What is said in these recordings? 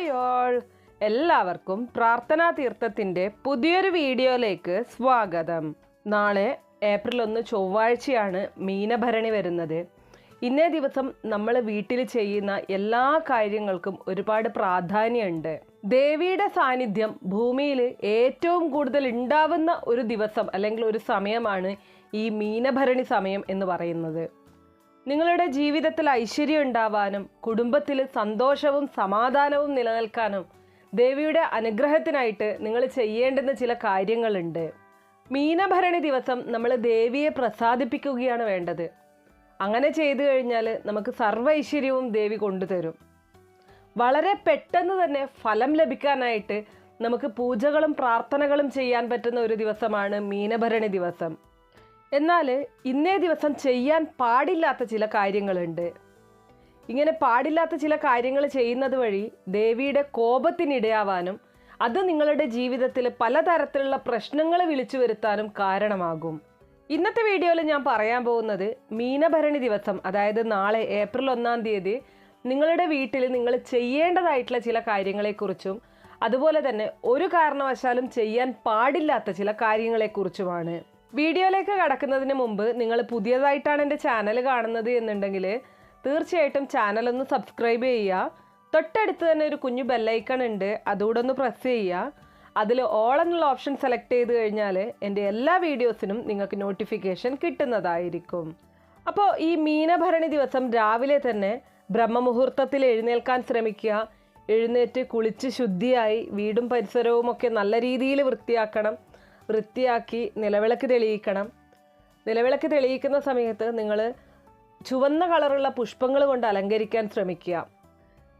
Hi all എല്ലാവർക്കും പ്രാർത്ഥനാ തീർത്ഥത്തിന്റെ പുതിയൊരു വീഡിയോയിലേക്ക് സ്വാഗതം. നാളെ ഏപ്രിൽ ഒന്ന് ചൊവ്വാഴ്ചയാണ് മീനഭരണി വരുന്നത്. ഇന്നേ ദിവസം നമ്മൾ വീട്ടിൽ ചെയ്യുന്ന എല്ലാ കാര്യങ്ങൾക്കും ഒരുപാട് പ്രാധാന്യമുണ്ട്. ദേവിയുടെ സാന്നിധ്യം ഭൂമിയിൽ ഏറ്റവും കൂടുതൽ ഉണ്ടാവുന്ന ഒരു ദിവസം അല്ലെങ്കിൽ ഒരു സമയമാണ് ഈ മീനഭരണി സമയം എന്ന് പറയുന്നത്. നിങ്ങളുടെ ജീവിതത്തിൽ ഐശ്വര്യം ഉണ്ടാവാനും കുടുംബത്തിൽ സന്തോഷവും സമാധാനവും നിലനിൽക്കാനും ദേവിയുടെ അനുഗ്രഹത്തിനായിട്ട് നിങ്ങൾ ചെയ്യേണ്ടുന്ന ചില കാര്യങ്ങളുണ്ട്. മീനഭരണി ദിവസം നമ്മൾ ദേവിയെ പ്രസാദിപ്പിക്കുകയാണ് വേണ്ടത്. അങ്ങനെ ചെയ്തു കഴിഞ്ഞാൽ നമുക്ക് സർവ ഐശ്വര്യവും ദേവി കൊണ്ടുതരും. വളരെ പെട്ടെന്ന് തന്നെ ഫലം ലഭിക്കാനായിട്ട് നമുക്ക് പൂജകളും പ്രാർത്ഥനകളും ചെയ്യാൻ പറ്റുന്ന ഒരു ദിവസമാണ് മീനഭരണി ദിവസം. എന്നാൽ ഇന്നേ ദിവസം ചെയ്യാൻ പാടില്ലാത്ത ചില കാര്യങ്ങളുണ്ട്. ഇങ്ങനെ പാടില്ലാത്ത ചില കാര്യങ്ങൾ ചെയ്യുന്നത് വഴി ദേവിയുടെ കോപത്തിനിടയാവാനും അത് നിങ്ങളുടെ ജീവിതത്തിൽ പലതരത്തിലുള്ള പ്രശ്നങ്ങൾ വിളിച്ചു വരുത്താനും കാരണമാകും. ഇന്നത്തെ വീഡിയോയിൽ ഞാൻ പറയാൻ പോകുന്നത് മീനഭരണി ദിവസം അതായത് നാളെ ഏപ്രിൽ ഒന്നാം തീയതി നിങ്ങളുടെ വീട്ടിൽ നിങ്ങൾ ചെയ്യേണ്ടതായിട്ടുള്ള ചില കാര്യങ്ങളെക്കുറിച്ചും അതുപോലെ തന്നെ ഒരു കാരണവശാലും ചെയ്യാൻ പാടില്ലാത്ത ചില കാര്യങ്ങളെക്കുറിച്ചുമാണ്. വീഡിയോയിലേക്ക് കടക്കുന്നതിന് മുമ്പ് നിങ്ങൾ പുതിയതായിട്ടാണ് എന്റെ ചാനൽ കാണുന്നത് എന്നുണ്ടെങ്കിൽ തീർച്ചയായിട്ടും ചാനൽ ഒന്ന് സബ്സ്ക്രൈബ് ചെയ്യുക. തൊട്ടടുത്ത് തന്നെ ഒരു കുഞ്ഞു ബെല്ലൈക്കൺ ഉണ്ട്. അതുകൂടെ ഒന്ന് പ്രസ് ചെയ്യുക. അതിൽ ഓൾ എന്നുള്ള ഓപ്ഷൻ സെലക്ട് ചെയ്ത് കഴിഞ്ഞാൽ എന്റെ എല്ലാ വീഡിയോസിനും നിങ്ങൾക്ക് നോട്ടിഫിക്കേഷൻ കിട്ടുന്നതായിരിക്കും. അപ്പോൾ ഈ മീനഭരണി ദിവസം രാവിലെ തന്നെ ബ്രഹ്മമുഹൂർത്തത്തിൽ എഴുന്നേൽക്കാൻ ശ്രമിക്കുക. എഴുന്നേറ്റ് കുളിച്ച് ശുദ്ധിയായി വീടും പരിസരവും ഒക്കെ നല്ല രീതിയിൽ വൃത്തിയാക്കണം. വൃത്തിയാക്കി നിലവിളക്ക് തെളിയിക്കണം. നിലവിളക്ക് തെളിയിക്കുന്ന സമയത്ത് നിങ്ങൾ ചുവന്ന കളറുള്ള പുഷ്പങ്ങൾ കൊണ്ട് അലങ്കരിക്കാൻ ശ്രമിക്കുക.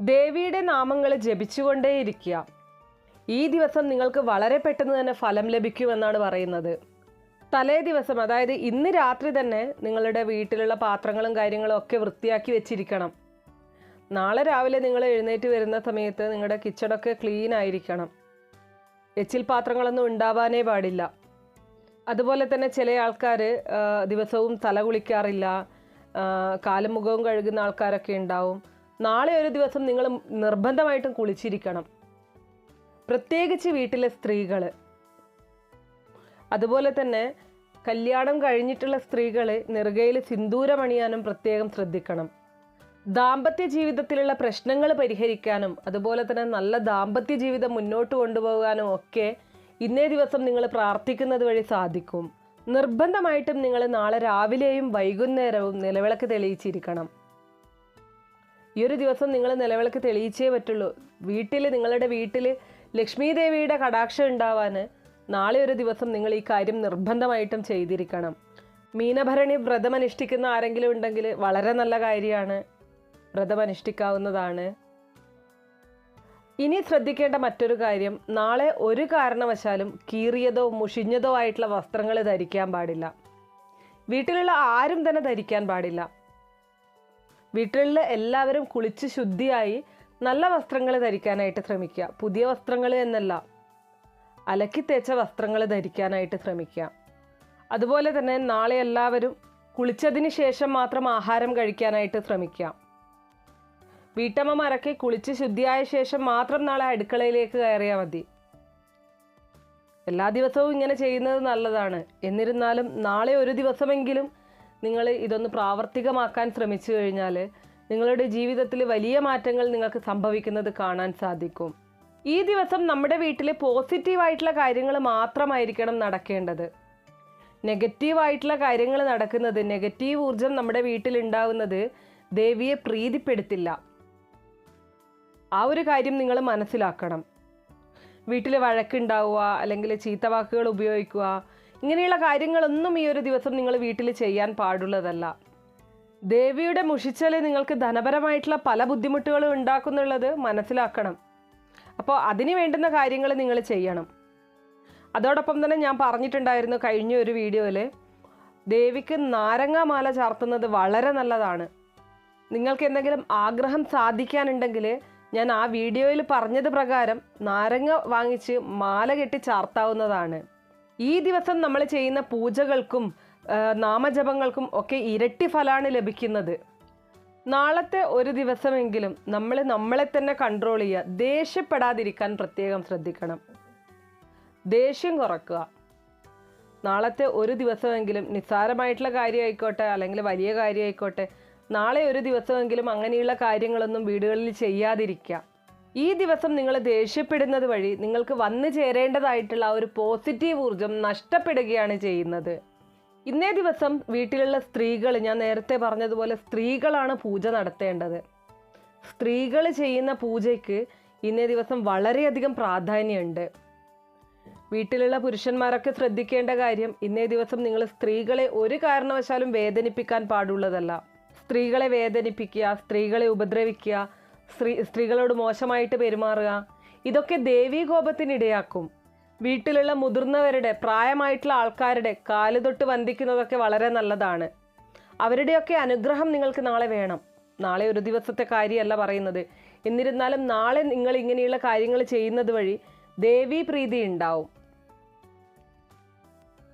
ദേവിയുടെ നാമങ്ങൾ ജപിച്ചുകൊണ്ടേയിരിക്കുക. ഈ ദിവസം നിങ്ങൾക്ക് വളരെ പെട്ടെന്ന് തന്നെ ഫലം ലഭിക്കുമെന്നാണ് പറയുന്നത്. തലേ ദിവസം അതായത് ഇന്ന് രാത്രി തന്നെ നിങ്ങളുടെ വീട്ടിലുള്ള പാത്രങ്ങളും കാര്യങ്ങളും ഒക്കെ വൃത്തിയാക്കി വെച്ചിരിക്കണം. നാളെ രാവിലെ നിങ്ങൾ എഴുന്നേറ്റ് വരുന്ന സമയത്ത് നിങ്ങളുടെ കിച്ചണൊക്കെ ക്ലീൻ ആയിരിക്കണം. എച്ചിൽ പാത്രങ്ങളൊന്നും ഉണ്ടാവാനേ പാടില്ല. അതുപോലെ തന്നെ ചില ആൾക്കാർ ദിവസവും തല കുളിക്കാറില്ല കാലും മുഖവും കഴുകുന്ന ആൾക്കാരൊക്കെ ഉണ്ടാവും. നാളെ ഒരു ദിവസം നിങ്ങൾ നിർബന്ധമായിട്ടും കുളിച്ചിരിക്കണം. പ്രത്യേകിച്ച് വീട്ടിലെ സ്ത്രീകൾ അതുപോലെ തന്നെ കല്യാണം കഴിഞ്ഞിട്ടുള്ള സ്ത്രീകൾ നെറുകയിൽ സിന്ദൂരമണിയാനും പ്രത്യേകം ശ്രദ്ധിക്കണം. ദാമ്പത്യ ജീവിതത്തിലുള്ള പ്രശ്നങ്ങൾ പരിഹരിക്കാനും അതുപോലെ തന്നെ നല്ല ദാമ്പത്യ ജീവിതം മുന്നോട്ട് കൊണ്ടുപോകാനും ഒക്കെ ഇന്നേ ദിവസം നിങ്ങൾ പ്രാർത്ഥിക്കുന്നത് വഴി സാധിക്കും. നിർബന്ധമായിട്ടും നിങ്ങൾ നാളെ രാവിലെയും വൈകുന്നേരവും നിലവിളക്ക് തെളിയിച്ചിരിക്കണം. ഈ ഒരു ദിവസം നിങ്ങൾ നിലവിളക്ക് തെളിയിച്ചേ പറ്റുള്ളൂ. വീട്ടിൽ നിങ്ങളുടെ വീട്ടിൽ ലക്ഷ്മി ദേവിയുടെ കടാക്ഷം ഉണ്ടാവാൻ നാളെ ഒരു ദിവസം നിങ്ങൾ ഈ കാര്യം നിർബന്ധമായിട്ടും ചെയ്തിരിക്കണം. മീനഭരണി വ്രതം അനുഷ്ഠിക്കുന്ന ആരെങ്കിലും ഉണ്ടെങ്കിൽ വളരെ നല്ല കാര്യമാണ്. വ്രതം അനുഷ്ഠിക്കാവുന്നതാണ് ഇനി ശ്രദ്ധിക്കേണ്ട മറ്റൊരു കാര്യം നാളെ ഒരു കാരണവശാലും കീറിയതോ മുഷിഞ്ഞതോ ആയിട്ടുള്ള വസ്ത്രങ്ങൾ ധരിക്കാൻ പാടില്ല. വീട്ടിലുള്ള ആരും തന്നെ ധരിക്കാൻ പാടില്ല. വീട്ടിലുള്ള എല്ലാവരും കുളിച്ച് ശുദ്ധിയായി നല്ല വസ്ത്രങ്ങൾ ധരിക്കാനായിട്ട് ശ്രമിക്കുക. പുതിയ വസ്ത്രങ്ങൾ എന്നല്ല അലക്കി തേച്ച വസ്ത്രങ്ങൾ ധരിക്കാനായിട്ട് ശ്രമിക്കുക. അതുപോലെ തന്നെ നാളെ എല്ലാവരും കുളിച്ചതിന് ശേഷം മാത്രം ആഹാരം കഴിക്കാനായിട്ട് ശ്രമിക്കുക. വീട്ടമ്മമാരൊക്കെ കുളിച്ച് ശുദ്ധിയായ ശേഷം മാത്രം നാളെ അടുക്കളയിലേക്ക് കയറിയാൽ മതി. എല്ലാ ദിവസവും ഇങ്ങനെ ചെയ്യുന്നത് നല്ലതാണ്. എന്നിരുന്നാലും നാളെ ഒരു ദിവസമെങ്കിലും നിങ്ങൾ ഇതൊന്ന് പ്രാവർത്തികമാക്കാൻ ശ്രമിച്ചു കഴിഞ്ഞാൽ നിങ്ങളുടെ ജീവിതത്തിൽ വലിയ മാറ്റങ്ങൾ നിങ്ങൾക്ക് സംഭവിക്കുന്നത് കാണാൻ സാധിക്കും. ഈ ദിവസം നമ്മുടെ വീട്ടിൽ പോസിറ്റീവായിട്ടുള്ള കാര്യങ്ങൾ മാത്രമായിരിക്കണം നടക്കേണ്ടത്. നെഗറ്റീവായിട്ടുള്ള കാര്യങ്ങൾ നടക്കുന്നത് നെഗറ്റീവ് ഊർജം നമ്മുടെ വീട്ടിൽ ഉണ്ടാവുന്നത് ദേവിയെ പ്രീതിപ്പെടുത്തില്ല. ആ ഒരു കാര്യം നിങ്ങൾ മനസ്സിലാക്കണം. വീട്ടിൽ വഴക്കുണ്ടാവുക അല്ലെങ്കിൽ ചീത്ത വാക്കുകൾ ഉപയോഗിക്കുക ഇങ്ങനെയുള്ള കാര്യങ്ങളൊന്നും ഈ ഒരു ദിവസം നിങ്ങൾ വീട്ടിൽ ചെയ്യാൻ പാടുള്ളതല്ല. ദേവിയുടെ മുഷിച്ചൽ നിങ്ങൾക്ക് ധനപരമായിട്ടുള്ള പല ബുദ്ധിമുട്ടുകളും ഉണ്ടാക്കുന്നുള്ളത് മനസ്സിലാക്കണം. അപ്പോൾ അതിന് വേണ്ടുന്ന കാര്യങ്ങൾ നിങ്ങൾ ചെയ്യണം. അതോടൊപ്പം തന്നെ ഞാൻ പറഞ്ഞിട്ടുണ്ടായിരുന്നു കഴിഞ്ഞ ഒരു വീഡിയോയിൽ ദേവിക്ക് നാരങ്ങാമാല ചാർത്തുന്നത് വളരെ നല്ലതാണ്. നിങ്ങൾക്ക് എന്തെങ്കിലും ആഗ്രഹം സാധിക്കാനുണ്ടെങ്കിൽ ഞാൻ ആ വീഡിയോയിൽ പറഞ്ഞത് പ്രകാരം നാരങ്ങ വാങ്ങിച്ച് മാല കെട്ടി ചാർത്താവുന്നതാണ്. ഈ ദിവസം നമ്മൾ ചെയ്യുന്ന പൂജകൾക്കും നാമജപങ്ങൾക്കും ഒക്കെ ഇരട്ടി ഫലമാണ് ലഭിക്കുന്നത്. നാളത്തെ ഒരു ദിവസമെങ്കിലും നമ്മൾ നമ്മളെ തന്നെ കൺട്രോൾ ചെയ്യുക ദേഷ്യപ്പെടാതിരിക്കാൻ പ്രത്യേകം ശ്രദ്ധിക്കണം. ദേഷ്യം കുറക്കുക. നാളത്തെ ഒരു ദിവസമെങ്കിലും നിസ്സാരമായിട്ടുള്ള കാര്യമായിക്കോട്ടെ അല്ലെങ്കിൽ വലിയ കാര്യമായിക്കോട്ടെ നാളെ ഒരു ദിവസമെങ്കിലും അങ്ങനെയുള്ള കാര്യങ്ങളൊന്നും വീടുകളിൽ ചെയ്യാതിരിക്കുക. ഈ ദിവസം നിങ്ങൾ ദേഷ്യപ്പെടുന്നത് വഴി നിങ്ങൾക്ക് വന്നു ചേരേണ്ടതായിട്ടുള്ള ആ ഒരു പോസിറ്റീവ് ഊർജം നഷ്ടപ്പെടുകയാണ് ചെയ്യുന്നത്. ഇന്നേ ദിവസം വീട്ടിലുള്ള സ്ത്രീകൾ ഞാൻ നേരത്തെ പറഞ്ഞതുപോലെ സ്ത്രീകളാണ് പൂജ നടത്തേണ്ടത്. സ്ത്രീകൾ ചെയ്യുന്ന പൂജയ്ക്ക് ഇന്നേ ദിവസം വളരെയധികം പ്രാധാന്യമുണ്ട്. വീട്ടിലുള്ള പുരുഷന്മാരൊക്കെ ശ്രദ്ധിക്കേണ്ട കാര്യം ഇന്നേ ദിവസം നിങ്ങൾ സ്ത്രീകളെ ഒരു കാരണവശാലും വേദനിപ്പിക്കാൻ പാടുള്ളതല്ല. സ്ത്രീകളെ വേദനിപ്പിക്കുക സ്ത്രീകളെ ഉപദ്രവിക്കുക സ്ത്രീ സ്ത്രീകളോട് മോശമായിട്ട് പെരുമാറുക ഇതൊക്കെ ദേവീകോപത്തിനിടയാക്കും. വീട്ടിലുള്ള മുതിർന്നവരുടെ പ്രായമായിട്ടുള്ള ആൾക്കാരുടെ കാൽ തൊട്ട് വന്ദിക്കുന്നതൊക്കെ വളരെ നല്ലതാണ്. അവരുടെയൊക്കെ അനുഗ്രഹം നിങ്ങൾക്ക് നാളെ വേണം. നാളെ ഒരു ദിവസത്തെ കാര്യമല്ല പറയുന്നത്. എന്നിരുന്നാലും നാളെ നിങ്ങൾ ഇങ്ങനെയുള്ള കാര്യങ്ങൾ ചെയ്യുന്നത് വഴി ദേവീ പ്രീതി ഉണ്ടാവും.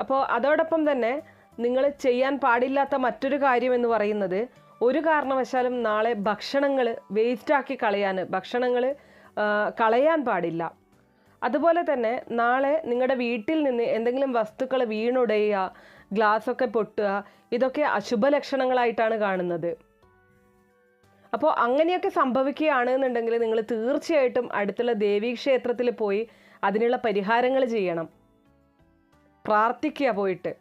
അപ്പോൾ അതോടൊപ്പം തന്നെ നിങ്ങൾ ചെയ്യാൻ പാടില്ലാത്ത മറ്റൊരു കാര്യം എന്ന് പറയുന്നത് ഒരു കാരണവശാലും നാളെ ഭക്ഷണങ്ങൾ വേസ്റ്റാക്കി കളയാൻ ഭക്ഷണങ്ങൾ കളയാൻ പാടില്ല. അതുപോലെ തന്നെ നാളെ നിങ്ങളുടെ വീട്ടിൽ നിന്ന് എന്തെങ്കിലും വസ്തുക്കൾ വീണുടയുക ഗ്ലാസ്സൊക്കെ പൊട്ടുക ഇതൊക്കെ അശുഭ ലക്ഷണങ്ങളായിട്ടാണ് കാണുന്നത്. അപ്പോൾ അങ്ങനെയൊക്കെ സംഭവിക്കുകയാണ് എന്നുണ്ടെങ്കിൽ നിങ്ങൾ തീർച്ചയായിട്ടും അടുത്തുള്ള ദേവീക്ഷേത്രത്തിൽ പോയി അതിനുള്ള പരിഹാരങ്ങൾ ചെയ്യണം. പ്രാർത്ഥിക്കുക പോയിട്ട്.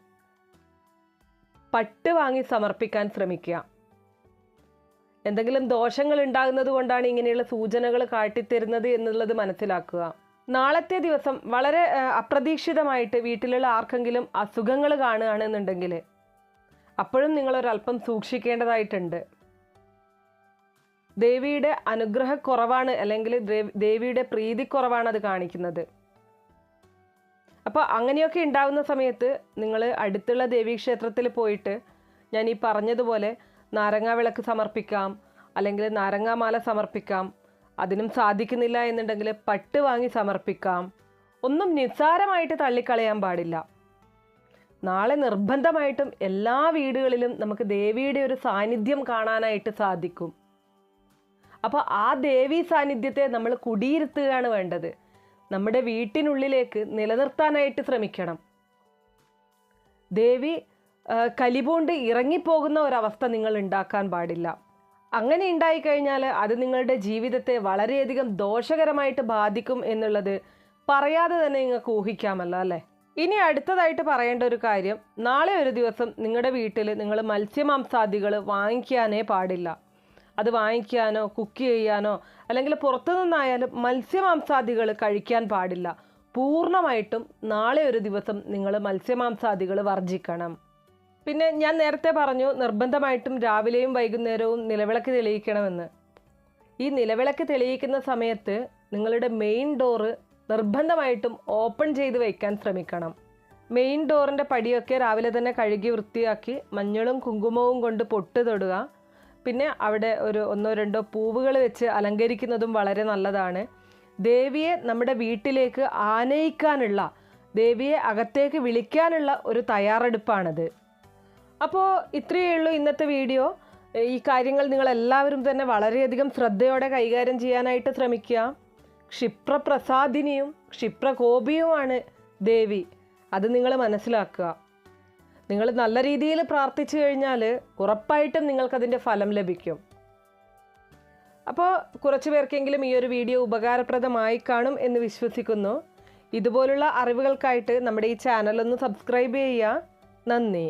പട്ട് വാങ്ങി സമർപ്പിക്കാൻ ശ്രമിക്കുക. എന്തെങ്കിലും ദോഷങ്ങൾ ഉണ്ടാകുന്നത് കൊണ്ടാണ് ഇങ്ങനെയുള്ള സൂചനകൾ കാട്ടിത്തരുന്നത് എന്നുള്ളത് മനസ്സിലാക്കുക. നാളത്തെ ദിവസം വളരെ അപ്രതീക്ഷിതമായിട്ട് വീട്ടിലുള്ള ആർക്കെങ്കിലും അസുഖങ്ങൾ കാണുകയാണെന്നുണ്ടെങ്കിൽ അപ്പോഴും നിങ്ങളൊരല്പം സൂക്ഷിക്കേണ്ടതായിട്ടുണ്ട്. ദേവിയുടെ അനുഗ്രഹക്കുറവാണ് അല്ലെങ്കിൽ ദേവ്- ദേവിയുടെ പ്രീതിക്കുറവാണ് അത് കാണിക്കുന്നത്. അപ്പോൾ അങ്ങനെയൊക്കെ ഉണ്ടാകുന്ന സമയത്ത് നിങ്ങൾ അടുത്തുള്ള ദേവീക്ഷേത്രത്തിൽ പോയിട്ട് ഞാൻ ഈ പറഞ്ഞതുപോലെ നാരങ്ങാ വിളക്ക് സമർപ്പിക്കാം അല്ലെങ്കിൽ നാരങ്ങാമാല സമർപ്പിക്കാം അതിനും സാധിക്കുന്നില്ല എന്നുണ്ടെങ്കിൽ പട്ട് വാങ്ങി സമർപ്പിക്കാം. ഒന്നും നിസ്സാരമായിട്ട് തള്ളിക്കളയാൻ പാടില്ല. നാളെ നിർബന്ധമായിട്ടും എല്ലാ വീടുകളിലും നമുക്ക് ദേവിയുടെ ഒരു സാന്നിധ്യം കാണാനായിട്ട് സാധിക്കും. അപ്പോൾ ആ ദേവി സാന്നിധ്യത്തെ നമ്മൾ കുടിയിരുത്തുകയാണ് വേണ്ടത്. നമ്മുടെ വീട്ടിനുള്ളിലേക്ക് നിലനിർത്താനായിട്ട് ശ്രമിക്കണം. ദേവി കലിപൂണ്ട് ഇറങ്ങിപ്പോകുന്ന ഒരവസ്ഥ നിങ്ങൾ ഉണ്ടാക്കാൻ പാടില്ല. അങ്ങനെ ഉണ്ടായിക്കഴിഞ്ഞാൽ അത് നിങ്ങളുടെ ജീവിതത്തെ വളരെയധികം ദോഷകരമായിട്ട് ബാധിക്കും എന്നുള്ളത് പറയാതെ തന്നെ നിങ്ങൾക്ക് ഊഹിക്കാമല്ലോ അല്ലേ? ഇനി അടുത്തതായിട്ട് പറയേണ്ട ഒരു കാര്യം നാളെ ഒരു ദിവസം നിങ്ങളുടെ വീട്ടിൽ നിങ്ങൾ മത്സ്യമാംസാദികൾ വാങ്ങിക്കാനേ പാടില്ല. അത് വാങ്ങിക്കാനോ കുക്ക് ചെയ്യാനോ അല്ലെങ്കിൽ പുറത്തു നിന്നായാലും മത്സ്യമാംസാദികൾ കഴിക്കാൻ പാടില്ല. പൂർണമായിട്ടും നാളെ ഒരു ദിവസം നിങ്ങൾ മത്സ്യമാംസാദികൾ വർജിക്കണം പിന്നെ ഞാൻ നേരത്തെ പറഞ്ഞു നിർബന്ധമായിട്ടും രാവിലെയും വൈകുന്നേരവും നിലവിളക്ക് തെളിയിക്കണമെന്ന്. ഈ നിലവിളക്ക് തെളിയിക്കുന്ന സമയത്ത് നിങ്ങളുടെ മെയിൻ ഡോറ് നിർബന്ധമായിട്ടും ഓപ്പൺ ചെയ്ത് വയ്ക്കാൻ ശ്രമിക്കണം. മെയിൻ ഡോറിന്റെ പടിയൊക്കെ രാവിലെ തന്നെ കഴുകി വൃത്തിയാക്കി മഞ്ഞളും കുങ്കുമവും കൊണ്ട് പൊട്ട് തൊടുക. പിന്നെ അവിടെ ഒരു ഒന്നോ രണ്ടോ പൂവുകൾ വെച്ച് അലങ്കരിക്കുന്നതും വളരെ നല്ലതാണ്. ദേവിയെ നമ്മുടെ വീട്ടിലേക്ക് ആനയിക്കാനുള്ള ദേവിയെ അകത്തേക്ക് വിളിക്കാനുള്ള ഒരു തയ്യാറെടുപ്പാണത്. അപ്പോൾ ഇത്രയേ ഉള്ളൂ ഇന്നത്തെ വീഡിയോ. ഈ കാര്യങ്ങൾ നിങ്ങൾ എല്ലാവരും തന്നെ വളരെയധികം ശ്രദ്ധയോടെ കൈകാര്യം ചെയ്യാനായിട്ട് ശ്രമിക്കുക. ക്ഷിപ്രപ്രസാദിനിയും ക്ഷിപ്രകോപിയുമാണ് ദേവി. അത് നിങ്ങൾ മനസ്സിലാക്കുക. നിങ്ങൾ നല്ല രീതിയിൽ പ്രാർത്ഥിച്ചു കഴിഞ്ഞാൽ ഉറപ്പായിട്ടും നിങ്ങൾക്കതിന്റെ ഫലം ലഭിക്കും. അപ്പോൾ കുറച്ച് പേർക്കെങ്കിലും ഈ ഒരു വീഡിയോ ഉപകാരപ്രദമായി കാണും എന്ന് വിശ്വസിക്കുന്നു. ഇതുപോലുള്ള അറിവുകൾക്കായിട്ട് നമ്മുടെ ഈ ചാനലൊന്ന് സബ്സ്ക്രൈബ് ചെയ്യുക. നന്ദി.